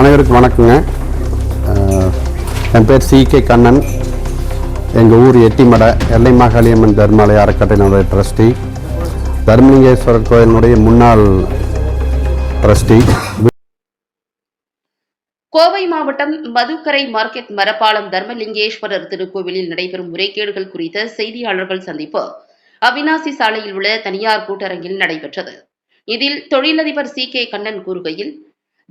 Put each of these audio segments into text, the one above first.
அனைவருக்கும் வணக்கங்க. என் பேர் சி கே கண்ணன். எங்கள் ஊர் எட்டிமடை எல்லை மாகாளியம்மன் தர்மாலய அறக்கட்டளையினுடைய ட்ரஸ்டி தர்மலிங்கேஸ்வரர் கோயிலினுடைய முன்னாள் ட்ரஸ்டி கோவை மாவட்டம் மதுக்கரை மார்க்கெட் மரப்பாலம் தர்மலிங்கேஸ்வரர் திருக்கோவிலில் நடைபெறும் முறைகேடுகள் குறித்த செய்தியாளர்கள் சந்திப்பு அவினாசி சாலையில் உள்ள தனியார் கூட்டரங்கில் நடைபெற்றது. இதில் தொழிலதிபர் சி கே கண்ணன் கூறுகையில்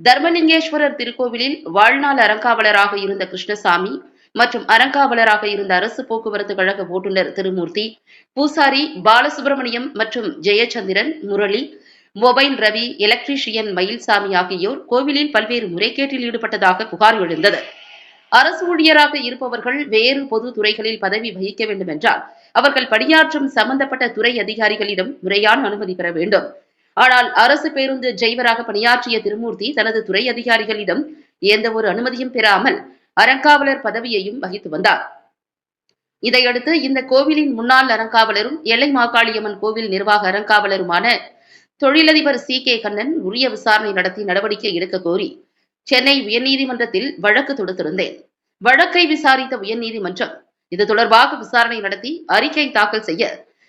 தர்மலிங்கேஸ்வரர் திருக்கோவிலில் வாழ்நாள் அறங்காவலராக இருந்த கிருஷ்ணசாமி மற்றும் அறங்காவலராக இருந்த அரசு போக்குவரத்து கழக ஓட்டுநர் திருமூர்த்தி பூசாரி பாலசுப்பிரமணியம் மற்றும் ஜெயச்சந்திரன் முரளி மொபைல் ரவி எலக்ட்ரீஷியன் மயில்சாமி ஆகியோர் கோவிலில் பல்வேறு முறைகேட்டில் ஈடுபட்டதாக புகார் எழுந்தது. அரசு ஊழியராக இருப்பவர்கள் வேறு பொது துறைகளில் பதவி வகிக்க வேண்டும் என்றால் அவர்கள் பணியாற்றும் சம்பந்தப்பட்ட துறை அதிகாரிகளிடம் முறையான அனுமதி பெற வேண்டும். ஆனால் அரசு பேருந்து டிரைவராக பணியாற்றிய திருமூர்த்தி தனது துறை அதிகாரிகளிடம் எந்த ஒரு அனுமதியும் பெறாமல் அறங்காவலர் பதவியையும் வகித்து வந்தார். இதையடுத்து இந்த கோவிலின் முன்னாள் அறங்காவலரும் எல்லை மாகாளியம்மன் கோவில் நிர்வாக அறங்காவலருமான தொழிலதிபர் சி. கே. கண்ணன் உரிய விசாரணை நடத்தி நடவடிக்கை எடுக்க கோரி சென்னை உயர்நீதிமன்றத்தில் வழக்கு தொடுத்திருந்தேன். வழக்கை விசாரித்த உயர்நீதிமன்றம் இது தொடர்பாக விசாரணை நடத்தி அறிக்கை தாக்கல் செய்ய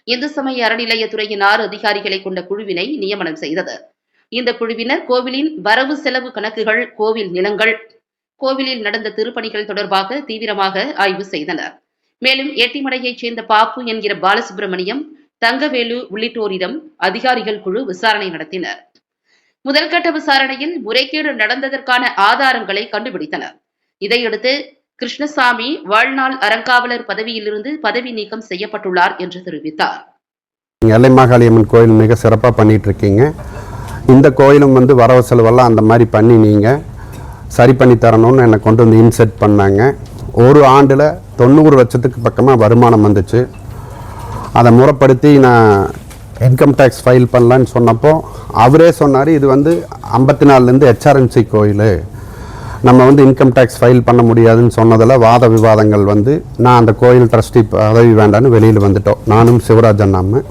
இந்து சமய அறநிலையத்துறையின் ஆறு அதிகாரிகளை கொண்ட குழுவினை நியமனம் செய்தது. இந்த குழுவினர் கோவிலின் வரவு செலவு கணக்குகள் கோவில் நிலங்கள் கோவிலில் நடந்த திருப்பணிகள் தொடர்பாக தீவிரமாக ஆய்வு செய்தனர். மேலும் எட்டிமடையைச் சேர்ந்த பாப்பு என்கிற பாலசுப்பிரமணியம் தங்கவேலு உள்ளிட்டோரிடம் அதிகாரிகள் குழு விசாரணை நடத்தினர். முதல்கட்ட விசாரணையில் முறைகேடு நடந்ததற்கான ஆதாரங்களை கண்டுபிடித்தனர். இதையடுத்து கிருஷ்ணசாமி வாழ்நாள் அறங்காவலர் பதவியிலிருந்து பதவி நீக்கம் செய்யப்பட்டுள்ளார் என்று தெரிவித்தார். எல்லை கோயில் மிக சிறப்பாக பண்ணிட்டு இருக்கீங்க இந்த கோயிலும் வந்து வரவு செலவெல்லாம் அந்த மாதிரி பண்ணி நீங்கள் சரி பண்ணி தரணும்னு என்னை கொண்டு வந்து இன்செட் பண்ணாங்க. ஒரு ஆண்டில் தொண்ணூறு லட்சத்துக்கு பக்கமாக வருமானம் வந்துச்சு. அதை முறைப்படுத்தி நான் இன்கம் டேக்ஸ் ஃபைல் பண்ணலான்னு சொன்னப்போ அவரே சொன்னார் இது வந்து ஐம்பத்தி நாலுலேருந்து ஹெச்ஆர்என்சி கோயில். நம்ம வந்து இன்கம் டேக்ஸ் ஃபைல் பண்ண முடியாதுன்னு சொன்னதில் வாத விவாதங்கள் வந்து நான் அந்த கோயில் ட்ரஸ்டி பதவி வேண்டான்னு வெளியில் வந்துட்டோம். நானும் சிவராஜ் அண்ணாமல்